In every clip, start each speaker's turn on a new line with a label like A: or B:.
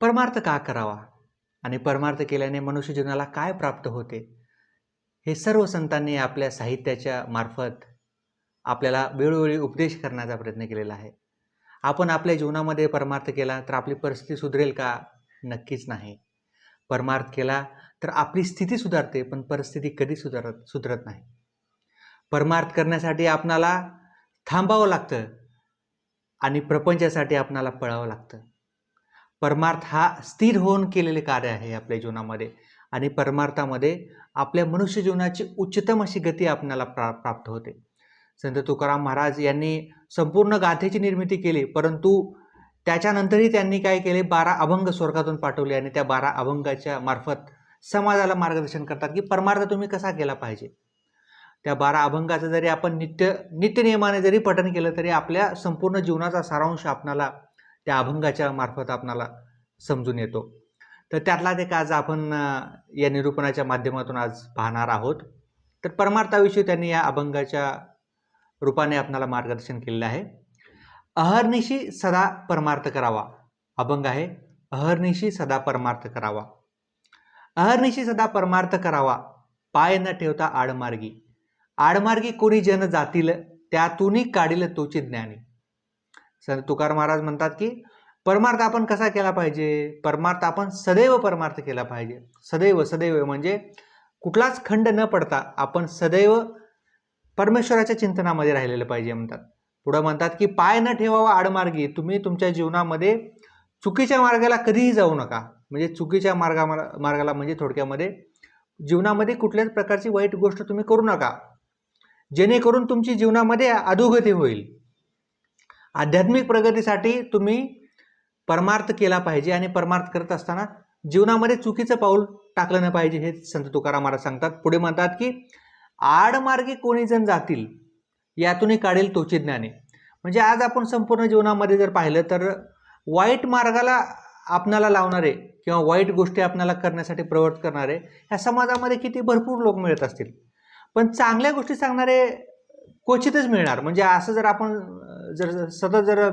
A: परमार्थ का करावा? आणि परमार्थ केल्याने मनुष्य जीवनाला काय प्राप्त होते? हे सर्व संतांनी आपल्या साहित्याच्या मार्फत आपल्याला वेळोवेळी उपदेश करण्याचा प्रयत्न केलेला आहे. आपण आपल्या जीवनामध्ये परमार्थ केला तर आपली परिस्थिती सुधरेल का? नक्कीच नाही. परमार्थ केला तर आपली स्थिती सुधारते पण परिस्थिती कधी सुधारत सुधरत नाही. परमार्थ करण्यासाठी आपणाला थांबावं लागतं आणि प्रपंचासाठी आपणाला पळावं लागतं. परमार्थ हा स्थिर होऊन केलेले कार्य आहे आपल्या जीवनामध्ये. आणि परमार्थामध्ये आपल्या मनुष्य जीवनाची उच्चतम अशी गती आपल्याला प्रा प्राप्त होते. संत तुकाराम महाराज यांनी संपूर्ण गाथेची निर्मिती केली परंतु त्याच्यानंतरही त्यांनी काय केले? बारा अभंग स्वर्गातून पाठवले आणि त्या बारा अभंगाच्या मार्फत समाजाला मार्गदर्शन करतात की परमार्थ तुम्ही कसा केला पाहिजे? त्या बारा अभंगाचं जरी आपण नित्य नित्यनियमाने जरी पठन केलं तरी आपल्या संपूर्ण जीवनाचा सारांश आपणाला त्या अभंगाच्या मार्फत आपणाला समजून येतो. तर त्यातलाच एक आज आपण या निरूपणाच्या माध्यमातून आज पाहणार आहोत. तर परमार्थाविषयी त्यांनी या अभंगाच्या रूपाने आपणाला मार्गदर्शन केलेलं आहे. अहर्निशी सदा परमार्थ करावा. अभंग आहे. अहर्निशी सदा परमार्थ करावा. अहर्निशी सदा परमार्थ करावा. पाय न ठेवता आडमार्गी. आडमार्गी कोणी जन जातील त्यातूनही काढील तोची ज्ञानी. संत तुकाराम महाराज म्हणतात की परमार्थ आपण कसा केला पाहिजे? परमार्थ आपण सदैव परमार्थ केला पाहिजे. सदैव सदैव म्हणजे कुठलाच खंड न पडता आपण सदैव परमेश्वराच्या चिंतनामध्ये राहिलेलं पाहिजे म्हणतात. पुढं म्हणतात की पाय न ठेवावा आडमार्गी. तुम्ही तुमच्या जीवनामध्ये चुकीच्या मार्गाला कधीही जाऊ नका. म्हणजे चुकीच्या मार्गा मार्गाला म्हणजे थोडक्यामध्ये जीवनामध्ये कुठल्याच प्रकारची वाईट गोष्ट तुम्ही करू नका. जेणेकरून तुमची जीवनामध्ये अधोगती होईल. आध्यात्मिक प्रगतीसाठी तुम्ही परमार्थ केला पाहिजे आणि परमार्थ करत असताना जीवनामध्ये चुकीचं पाऊल टाकलं नाही पाहिजे हे संत तुकाराम महाराज सांगतात. पुढे म्हणतात की आडमार्गी कोणी जण जातील यातूनही काढेल तोची ज्ञाने. म्हणजे आज आपण संपूर्ण जीवनामध्ये जर पाहिलं तर वाईट मार्गाला आपणाला लावणारे किंवा वाईट गोष्टी आपणाला करण्यासाठी प्रवृत्त करणारे ह्या समाजामध्ये किती भरपूर लोक मिळत असतील. पण चांगल्या गोष्टी सांगणारे क्वचितच मिळणार. म्हणजे असं जर आपण जर सतत जर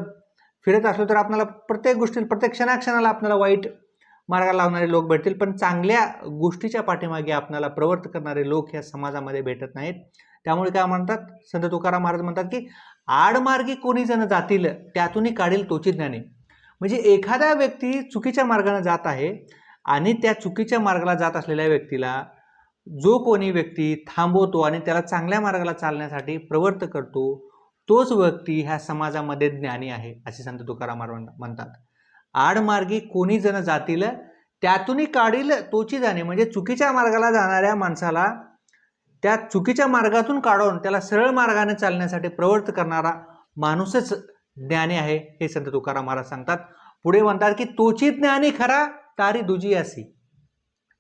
A: फिरत असलो तर आपल्याला प्रत्येक गोष्टी प्रत्येक क्षणाक्षणाला आपल्याला वाईट मार्गाला लावणारे लोक भेटतील पण चांगल्या गोष्टीच्या पाठीमागे आपल्याला प्रवृत्त करणारे लोक ह्या समाजामध्ये भेटत नाहीत. त्यामुळे काय म्हणतात संत तुकाराम महाराज म्हणतात की आडमार्गी कोणी जण जातील त्यातूनही काढील तोची ज्ञानी. म्हणजे एखादा व्यक्ती चुकीच्या मार्गाने जात आहे आणि त्या चुकीच्या मार्गाला जात असलेल्या व्यक्तीला जो कोणी व्यक्ती थांबवतो आणि त्याला चांगल्या मार्गाला चालण्यासाठी प्रवृत्त करतो तोच व्यक्ती ह्या समाजामध्ये ज्ञानी आहे असे संत तुकाराम म्हणतात. आडमार्गी कोणी जण जातील त्यातूनही काढील तोची जाणे म्हणजे चुकीच्या मार्गाला जाणाऱ्या माणसाला त्या चुकीच्या मार्गातून काढून त्याला सरळ मार्गाने चालण्यासाठी प्रवृत्त करणारा माणूसच ज्ञानी आहे हे संत तुकाराम महाराज सांगतात. पुढे म्हणतात की तोची ज्ञानी खरा तारी दुजी असी.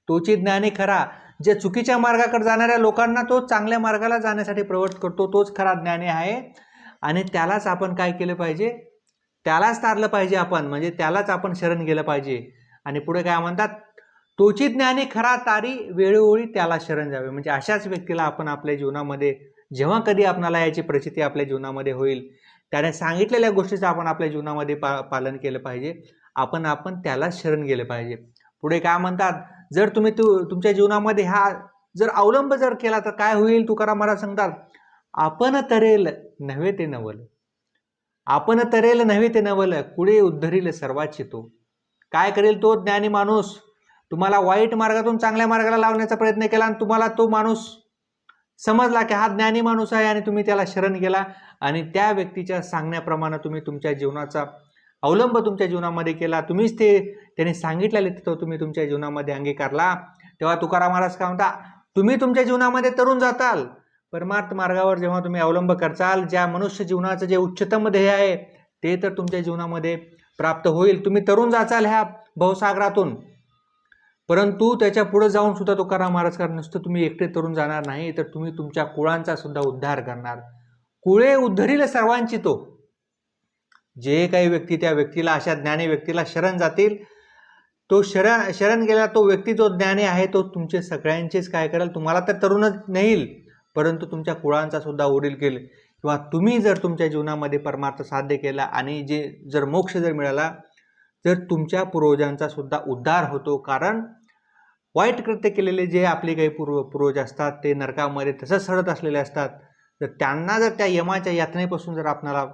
A: तोची ज्ञानी खरा जे चुकीच्या मार्गाकडे जाणाऱ्या लोकांना तो चांगल्या मार्गाला जाण्यासाठी प्रवृत्त करतो तोच खरा ज्ञानी आहे. आणि त्यालाच आपण काय केलं पाहिजे? त्यालाच तारलं पाहिजे आपण. म्हणजे त्यालाच आपण शरण गेलं पाहिजे. आणि पुढे काय म्हणतात? तोची ज्ञानी खरा तारी वेळोवेळी त्याला शरण जावे म्हणजे अशाच व्यक्तीला आपण आपल्या जीवनामध्ये जेव्हा कधी आपणाला याची प्रचिती आपल्या जीवनामध्ये होईल त्याने सांगितलेल्या गोष्टीचं आपण आपल्या जीवनामध्ये पा पालन केलं पाहिजे. आपण आपण त्याला शरण गेलं पाहिजे. पुढे काय म्हणतात? जर तुम्ही तू तुमच्या जीवनामध्ये हा जर अवलंब जर केला तर काय होईल? तुकाराम महाराज सांगतात आपण तरेल नव्हे ते नवल. आपण तरेल नव्हे ते नवल. कुडे उद्धरील सर्वाची तो. काय करेल तो ज्ञानी माणूस? तुम्हाला वाईट मार्गातून चांगल्या मार्गाला लावण्याचा प्रयत्न केला आणि तुम्हाला तो माणूस समजला की हा ज्ञानी माणूस आहे आणि तुम्ही त्याला शरण केला आणि त्या व्यक्तीच्या सांगण्याप्रमाणे तुम्ही तुमच्या जीवनाचा अवलंब तुमच्या जीवनामध्ये केला. तुम्हीच ते त्यांनी सांगितलेले तो तुम्ही तुमच्या जीवनामध्ये अंगीकारला. तेव्हा तुकाराम महाराज काय म्हणता तुम्ही तुमच्या जीवनामध्ये तरुण जाताल. परमार्थ मार्गावर जेव्हा तुम्ही अवलंब करचाल ज्या मनुष्य जीवनाचं जे उच्चतम ध्येय आहे ते तर तुमच्या जीवनामध्ये प्राप्त होईल. तुम्ही तरुण जाचाल ह्या भवसागरातून. परंतु त्याच्या पुढे जाऊन सुद्धा तुकाराम महाराज कारण नुसतं तुम्ही एकटे तरुण जाणार नाही तर तुम्ही तुमच्या कुळांचा सुद्धा उद्धार करणार. कुळे उद्धरील सर्वांची तो. जे काही व्यक्ती त्या व्यक्तीला अशा ज्ञानी व्यक्तीला शरण जातील तो शरण शरण गेला तो व्यक्ती जो ज्ञानी आहे तो तुमचे सगळ्यांचेच काय करेल? तुम्हाला तर तरुणच नेईल परंतु तुमच्या कुळांचा सुद्धा उडील केल. किंवा तुम्ही जर तुमच्या जीवनामध्ये परमार्थ साध्य केला आणि जे जर मोक्ष जर मिळाला तर तुमच्या पूर्वजांचा सुद्धा उद्धार होतो. कारण वाईट कृत्य केलेले जे आपले काही पूर्व पूर्वज असतात ते नरकामध्ये तसंच सडत असलेले असतात. तर त्यांना जर त्या यमाच्या यातनेपासून जर आपणाला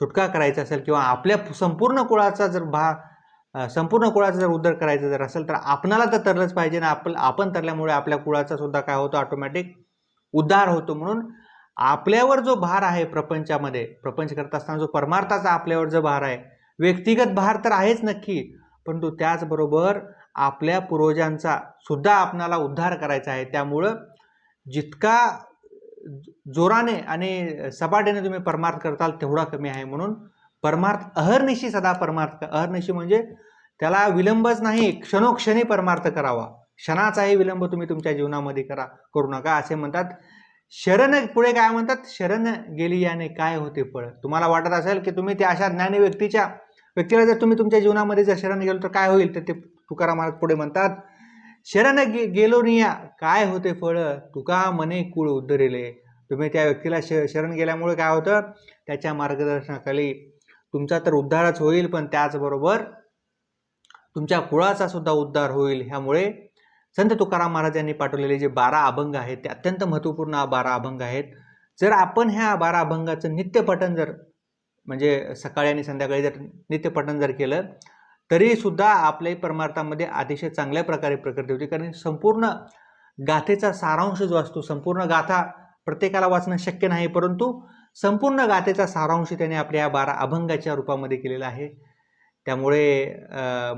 A: सुटका करायचा असेल किंवा आपल्या संपूर्ण कुळाचा जर भा संपूर्ण कुळाचा जर उद्धार करायचा जर असेल तर आपणाला तर तरलंच पाहिजे ना. आपण आपण तरल्यामुळे आपल्या कुळाचा सुद्धा काय होतो? ऑटोमॅटिक उद्धार होतो. म्हणून आपल्यावर जो भार आहे प्रपंचामध्ये प्रपंच करत असताना जो परमार्थाचा आपल्यावर जो भार आहे व्यक्तिगत भार तर आहेच नक्की परंतु त्याचबरोबर आपल्या पूर्वजांचा सुद्धा आपणाला उद्धार करायचा आहे. त्यामुळं जितका जोराने आणि सपाट्याने तुम्ही परमार्थ करताल तेवढा कमी आहे म्हणून. परमार्थ अहर्निशी सदा परमार्थ अहर्निशी म्हणजे त्याला विलंबच नाही क्षणोक्षणी परमार्थ करावा. क्षणाचाही विलंब तुम्ही तुमच्या जीवनामध्ये करा करू नका असे म्हणतात. शरण पुढे काय म्हणतात? शरण गेली याने काय होते फळ? तुम्हाला वाटत असेल की तुम्ही त्या अशा ज्ञानी व्यक्तीच्या व्यक्तीला जर तुम्ही तुमच्या जीवनामध्ये जर शरण गेलो तर काय होईल? तर ते तुकाराम महाराज पुढे म्हणतात शरण गे गेलो निया काय होते फळ? तुका मने कुळ उद्धरिले तुम्ही त्या व्यक्तीला श शरण गेल्यामुळे काय होतं? त्याच्या मार्गदर्शनाखाली तुमचा तर उद्धारच होईल पण त्याचबरोबर तुमच्या कुळाचा सुद्धा उद्धार होईल. ह्यामुळे संत तुकाराम महाराज यांनी पाठवलेले जे बारा अभंग आहेत ते अत्यंत महत्त्वपूर्ण बारा अभंग आहेत. जर आपण ह्या बारा अभंगाचं नित्यपठन जर म्हणजे सकाळी आणि संध्याकाळी जर नित्यपठन जर केलं तरीसुद्धा आपल्या परमार्थामध्ये अतिशय चांगल्या प्रकारे प्रकृती होती. कारण संपूर्ण गाथेचा सारांश जो असतो संपूर्ण गाथा प्रत्येकाला वाचणं शक्य नाही परंतु संपूर्ण गाथेचा सारांश त्याने आपल्या या बारा अभंगाच्या रूपामध्ये केलेला आहे. त्यामुळे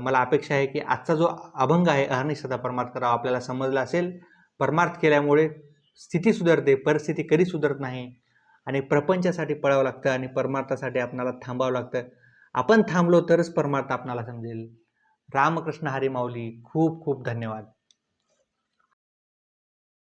A: मला अपेक्षा आहे की आजचा जो अभंग आहे अहर्निश परमार्थ करावा आपल्याला समजला असेल. परमार्थ केल्यामुळे स्थिती सुधारते परिस्थिती कधी सुधारत नाही. आणि प्रपंचासाठी पळावं लागतं आणि परमार्थासाठी आपणाला थांबावं लागतं. आपण थांबलो तरच परमार्थ आपणाला समजेल. रामकृष्ण हरी माऊली खूप खूप धन्यवाद.